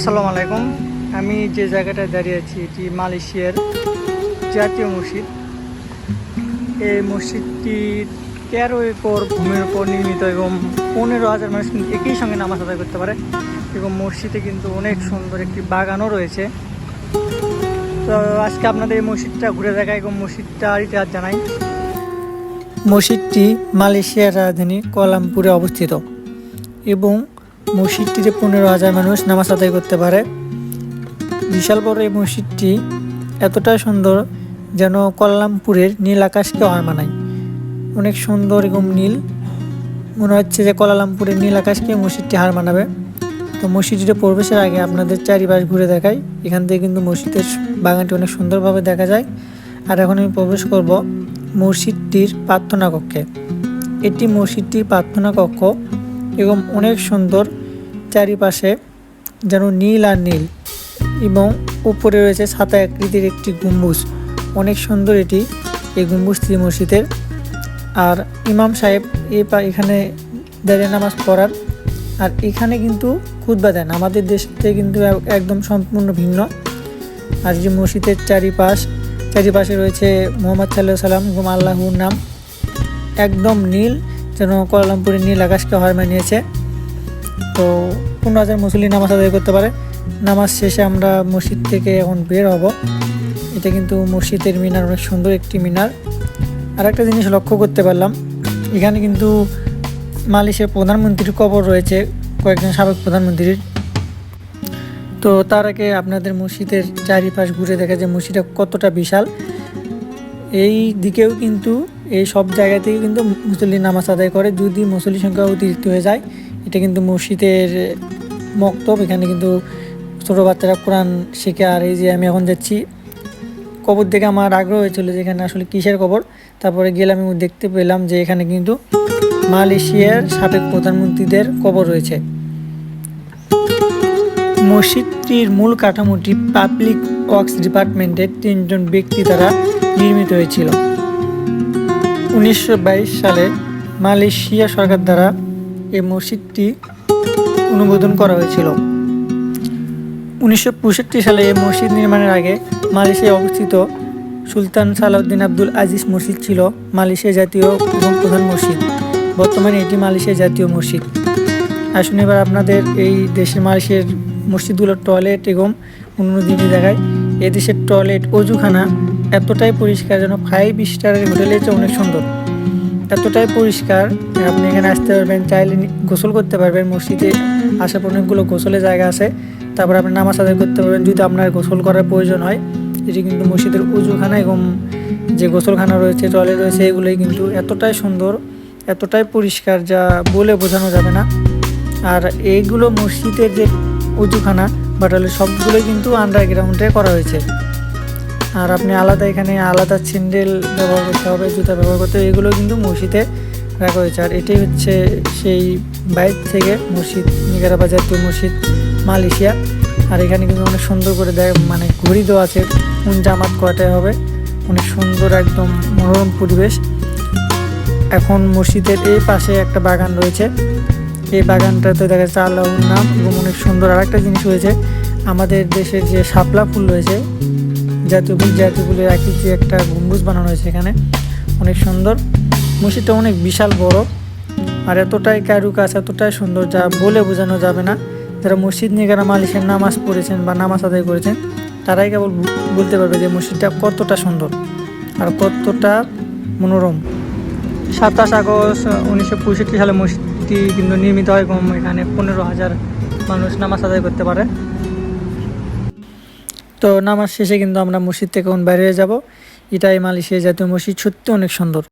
আসসালামু আলাইকুম। আমি যে জায়গাটায় দাঁড়িয়ে আছি, এটি মালয়েশিয়ার জাতীয় মসজিদ। এই মসজিদটি তেরো একর ভূমির উপর নির্মিত এবং পনেরো হাজার মানুষ কিন্তু একই সঙ্গে নামাজ আদায় করতে পারে এবং মসজিদে কিন্তু অনেক সুন্দর একটি বাগানও রয়েছে। তো আজকে আপনাদের এই মসজিদটা ঘুরে দেখায় এবং মসজিদটার ইতিহাস জানাই। মসজিদটি মালয়েশিয়ার রাজধানী কোয়ালামপুরে অবস্থিত এবং মসজিদটিতে পনেরো হাজার মানুষ নামাজ আদায় করতে পারে। বিশাল বড় এই মসজিদটি এতটাই সুন্দর যেন কল্লামপুরের নীল আকাশকে হার মানায়। অনেক সুন্দর এবং নীল। মনে হচ্ছে যে কলালামপুরের নীল আকাশকে মসজিদটি হার মানাবে। তো মসজিদটিতে প্রবেশের আগে আপনাদের চারিপাশ ঘুরে দেখাই। এখান থেকে কিন্তু মসজিদের বাগানটি অনেক সুন্দরভাবে দেখা যায়। আর এখন আমি প্রবেশ করব মসজিদটির প্রার্থনা কক্ষে। এটি মসজিদটির প্রার্থনা কক্ষ এবং অনেক সুন্দর চারিপাশে যেন নীল আর নীল এবং উপরে রয়েছে ছাতা আকৃতির একটি গম্বুজ। অনেক সুন্দর এটি, এই গম্বুজটি মসজিদের। আর ইমাম সাহেব পা, এখানে দাঁড়িয়ে নামাজ পড়ার আর এখানে কিন্তু খুতবা দেন। আমাদের দেশ কিন্তু একদম সম্পূর্ণ ভিন্ন। আর যে মসজিদের চারিপাশ, চারিপাশে রয়েছে মোহাম্মদ সাল্লাহ সাল্লাম এবং আল্লাহর নাম। একদম নীল, যেন কোয়ালালামপুরের নীল আকাশকে হার মানিয়েছে তো পনেরো হাজার মুসলিম নামাজ আদায় করতে পারে। নামাজ শেষে আমরা মসজিদ থেকে এখন বের হব। এটা কিন্তু মসজিদের মিনার, অনেক সুন্দর একটি মিনার। আর একটা জিনিস লক্ষ্য করতে পারলাম, এখানে কিন্তু মালয়েশিয়ার প্রধানমন্ত্রীর কবর রয়েছে, কয়েকজন সাবেক প্রধানমন্ত্রীর। তো তার আগে আপনাদের মসজিদের চারিপাশ ঘুরে দেখা যায় মসজিদটা কতটা বিশাল। এই দিকেও কিন্তু এই সব জায়গা থেকে কিন্তু মুসল্লি নামাজ আদায় করে। যদি মুসল্লি সংখ্যা অতিরিক্ত হয়ে যায়, এটা কিন্তু মসজিদের মক্তব। এখানে কিন্তু ছোটো বাচ্চারা কোরআন শিখে, আর এই যে আমি এখন যাচ্ছি, কবর দেখে আমার আগ্রহ হয়েছিল যে এখানে আসলে কিসের কবর। তারপরে গেলাম এবং দেখতে পেলাম যে এখানে কিন্তু মালয়েশিয়ার সাবেক প্রধানমন্ত্রীদের কবর রয়েছে। মসজিদটির মূল কাঠামোটি পাবলিক ওয়ার্কস ডিপার্টমেন্টের তিনজন ব্যক্তি দ্বারা নির্মিত হয়েছিল। উনিশশো বাইশ সালে মালয়েশিয়া সরকার দ্বারা এই মসজিদটি অনুমোদন করা হয়েছিল। উনিশশো পঁয়ষট্টি সালে এই মসজিদ নির্মাণের আগে মালয়েশিয়ায় অবস্থিত সুলতান সালাউদ্দিন আব্দুল আজিজ মসজিদ ছিল মালয়েশিয়া জাতীয় এবং প্রধান মসজিদ। বর্তমানে এটি মালয়েশিয়া জাতীয় মসজিদ। আসুন এবার আপনাদের এই দেশের মালয়েশিয়ার মসজিদগুলোর টয়লেট এবং অন্য জিনিস দেখায় এই দেশের টয়লেট অজুখানা এতটাই পরিষ্কার যেন ফাইভ স্টারের হোটেলের চেয়ে অনেক সুন্দর। এতটাই পরিষ্কার, আপনি এখানে আসতে পারবেন, চাইলে গোসল করতে পারবেন, মসজিদে আসার অনেকগুলো গোসলের জায়গা আছে। তারপর আপনি নামাজ আদায় করতে পারবেন, যদি আপনার গোসল করার প্রয়োজন হয়। এটি কিন্তু মসজিদের উজুখানা এবং যে গোসলখানা রয়েছে টয়লেট রয়েছে, এগুলোই কিন্তু এতটাই সুন্দর, এতটাই পরিষ্কার যা বলে বোঝানো যাবে না। আর এইগুলো মসজিদের যে উজুখানা বা টয়লেট সবগুলোই কিন্তু আন্ডারগ্রাউন্ডে করা হয়েছে। আর আপনি আলাদা এখানে আলাদা স্যান্ডেল ব্যবহার করতে হবে, জুতা ব্যবহার করতে হবে, এগুলো কিন্তু মসজিদে রাখা হয়েছে। আর এটাই হচ্ছে সেই বাইক থেকে মসজিদ, নিগারা বাজার জাতীয় মসজিদ, মালয়েশিয়া। আর এখানে কিন্তু অনেক সুন্দর করে দেয় মানে ঘড়ি দেওয়া আছে, কোন জামাত কয়টায় হবে, অনেক সুন্দর একদম মনোরম পরিবেশ। এখন মসজিদের এই পাশে একটা বাগান রয়েছে। এই বাগানটাতে দেখা যাচ্ছে আল্লাহর নাম এবং অনেক সুন্দর আর একটা জিনিস হয়েছে আমাদের দেশের যে শাপলা ফুল রয়েছে জাতীয় ফুল জাতীয় ফুলের একই যে একটা গম্বুজ বানানো হয়েছে এখানে। অনেক সুন্দর। মসজিদটা অনেক বিশাল বড়। আর এতটাই কারুকাজ, এতটাই সুন্দর, যা বলে বোঝানো যাবে না। যারা মসজিদ নিয়ে যারা মালিশের নামাজ পড়েছেন বা নামাজ আদায় করেছেন, তারাই কেবল বলতে পারবে যে মসজিদটা কতটা সুন্দর আর কতটা মনোরম। সাতাশ আগস্ট উনিশশো পঁয়ষট্টি সালে মসজিদটি কিন্তু নির্মিত হয় এবং এখানে পনেরো হাজার মানুষ নামাজ আদায় করতে পারে। তো নামাজ শেষে কিন্তু আমরা মসজিদ থেকে এখন বাইরে যাব। এটাই মালয়েশিয়া জাতীয় মসজিদ সত্যি অনেক সুন্দর।